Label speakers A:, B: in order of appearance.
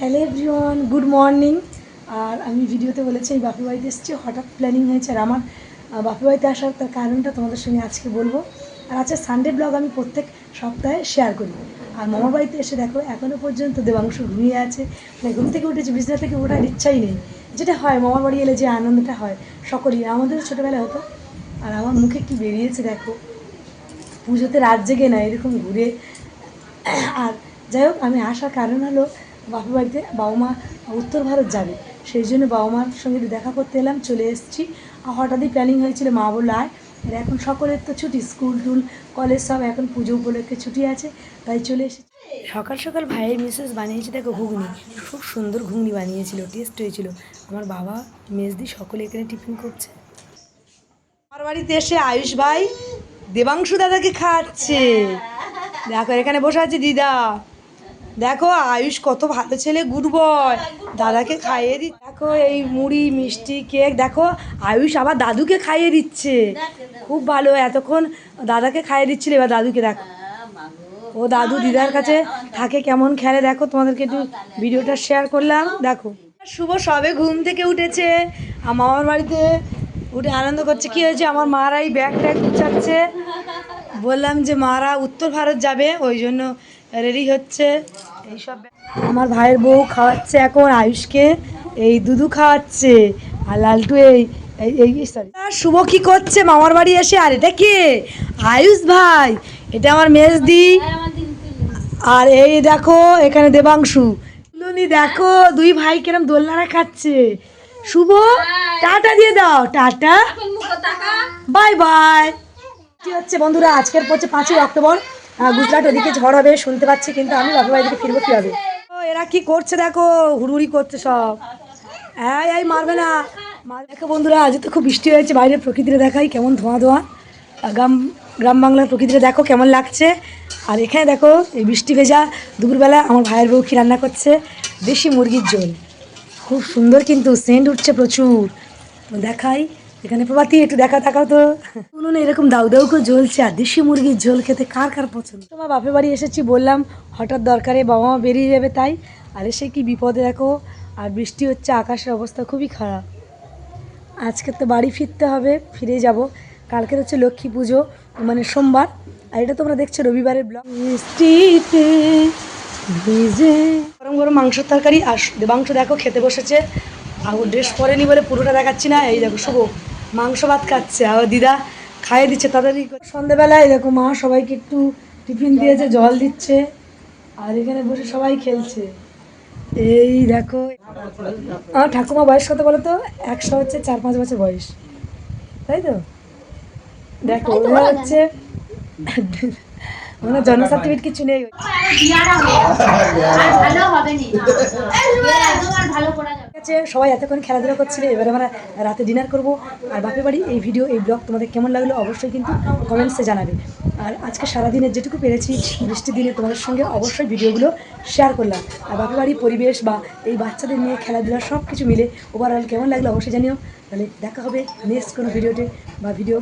A: Hello everyone good morning আর আমি ভিডিওতে বলেছি আমি বাপি বাড়িতে এসেছি। হঠাৎ প্ল্যানিং হয়েছে আর আমার বাপি বাড়িতে আসার তার কারণটা তোমাদের সঙ্গে আজকে বলব। আর আজকে সানডে ব্লগ আমি প্রত্যেক সপ্তাহে শেয়ার করি। আর মামার বাড়িতে এসে দেখো এখনও পর্যন্ত দেবাংশ ঘুমিয়ে আছে। মানে ঘুম থেকে উঠেছে, বিছনা থেকে ওঠার ইচ্ছাই নেই। যেটা হয় মামা বাড়ি এলে যে আনন্দটা হয় সকলেই আমাদেরও ছোটোবেলায় হতো। আর আমার মুখে কি বেরিয়েছে দেখো, পুজোতে রাত জেগে না, এরকম ঘুরে। আর যাই হোক, আমি আসার কারণ হলো বাপা বাড়িতে বাবা মা উত্তর ভারত যাবে। সেই জন্য বাবা মার সঙ্গে একটু দেখা করতে এলাম চলে এসেছি। আর হঠাৎই প্ল্যানিং হয়েছিল মা বলল আয়। আর এখন সকলের তো ছুটি স্কুল টুল কলেজ সব এখন পুজো উপলক্ষে ছুটি আছে তাই চলে এসেছি। সকাল সকাল ভাইয়ের মিসেস বানিয়েছে দেখো ঘুগনি। খুব সুন্দর ঘুগনি বানিয়েছিল টেস্ট হয়েছিল। আমার বাবা মেজদি সকলে এখানে টিফিন করছে। আমার বাড়িতে এসে আয়ুষ ভাই দেবাংশু দাদাকে খাচ্ছে দেখো এখানে বসে আছে দিদা। দেখো, আয়ুষ কত ভালো ছেলে গুড বয় দাদাকে খাইয়ে দি দেখো, এই মুড়ি, মিষ্টি কেক দেখো, আয়ুষ আবার দাদুকে খাইয়ে দিচ্ছে। খুব ভালো, এতক্ষণ দাদাকে খাইয়ে দিচ্ছিল, এবার দাদুকে দেখো। ও দাদু দিদার কাছে থাকে কেমন খেলে, দেখো, তোমাদেরকে একটু ভিডিওটা শেয়ার করলাম, দেখো। শুভ সবে ঘুম থেকে উঠেছে, আর মামার বাড়িতে উঠে আনন্দ করছে। কি হয়েছে? আমার মারা এই ব্যাগ ট্যাগ গুছাচ্ছে বললাম যে, মারা উত্তর ভারত যাবে, ওই জন্য রেডি হচ্ছে। এইসব আমার ভাইয়ের বউ খাওয়াচ্ছে এখন আয়ুষকে। এই দুধু খাওয়াচ্ছে আর লালটু এই এই সরি শুভ কি করছে? মামার বাড়ি এসে আর এটা কে? আয়ুষ ভাই এটা আমার মেজদি। আর এই দেখো এখানে দেবাংশু। দেখো দুই ভাই কিরম দোলনারা খাচ্ছে। শুভ টাটা দিয়ে দাও টাটা। Bye bye. কি হচ্ছে বন্ধুরা? আজকের পড়ছে পাঁচই অক্টোবর। গুজরাট ওদিকে ঝড় হবে, শুনতে পাচ্ছি, কিন্তু আমি বাপু বাড়ি থেকে ফিরবো কীভাবে? ও, এরা কি করছে দেখো? হুড়ুড়ি করছে সব। হ্যাঁ এই, মারবে না। দেখো বন্ধুরা, আজ তো খুব বৃষ্টি হয়েছে, বাইরের প্রকৃতিটা দেখাই কেমন ধোঁয়া ধোঁয়া। গ্রাম গ্রাম বাংলার প্রকৃতিটা দেখো কেমন লাগছে। আর এখানে দেখো, এই বৃষ্টি ভেজা দুপুরবেলা আমার ভাইয়ের বউ কি রান্না করছে? দেশি মুরগির ঝোল। খুব সুন্দর কিন্তু, সেন্ট উঠছে প্রচুর। দেখাই। এখানে প্রভাতি, একটু দেখা তাকাও তো। শুনুন এরকম দাউ দাউ করে জ্বলছে, আর দেশি মুরগির ঝোল খেতে কার কার পছন্দ? তোমার বাপের বাড়ি এসেছি বললাম, হঠাৎ দরকারে বাবা মা বেরিয়ে যাবে, তাই। আর এসে কি বিপদে, দেখো। আর বৃষ্টি হচ্ছে, আকাশের অবস্থা খুবই খারাপ। আজকে তো বাড়ি ফিরতে হবে, ফিরে যাব। কালকে হচ্ছে লক্ষ্মী পুজো মানে সোমবার। আর এটা তোমরা দেখছ রবিবারের ব্লগ। বৃষ্টিতে ভিজে গরম গরম মাংসের তরকারি, আর দেবাংশ দেখো, খেতে বসেছে। আর ড্রেস পরেনি বলে পুরোটা দেখাচ্ছি না। এই দেখো, শুভ। মাংস ভাত খাচ্ছে। আর দিদা খাইয়ে দিচ্ছে তাড়াতাড়ি করে। সন্ধেবেলায় দেখো মা সবাইকে একটু টিফিন দিয়েছে জল দিচ্ছে আর এখানে বসে সবাই খেলছে। এই দেখো আমার ঠাকুমা বয়স কত বলো তো একশো হচ্ছে চার পাঁচ বছর বয়স। তাই তো? দেখো ওরা হচ্ছে মানে জন্ম সার্টিফিকেট কিছু নেই।
B: ভালো হবে নি। ভালো করা যাবে।
A: ঠিক আছে, সবাই এতক্ষণ খেলাধুলা করছিল, এবার আমরা রাতে ডিনার করব। আর বাপের বাড়ি, এই ভিডিও এই ব্লগ তোমাদের কেমন লাগল অবশ্যই কিন্তু কমেন্টসে জানাবে। আর আজকে সারাদিনের যেটুকু পেরেছি বৃষ্টির দিনে তোমাদের সঙ্গে অবশ্যই ভিডিওগুলো শেয়ার করলাম। আর বাপের বাড়ির পরিবেশ বা এই বাচ্চাদের নিয়ে খেলাধুলা সব কিছু মিলে ওভারঅল কেমন লাগল অবশ্যই জানিও। তাহলে দেখা হবে নেক্সট কোনো ভিডিওতে বা ভিডিও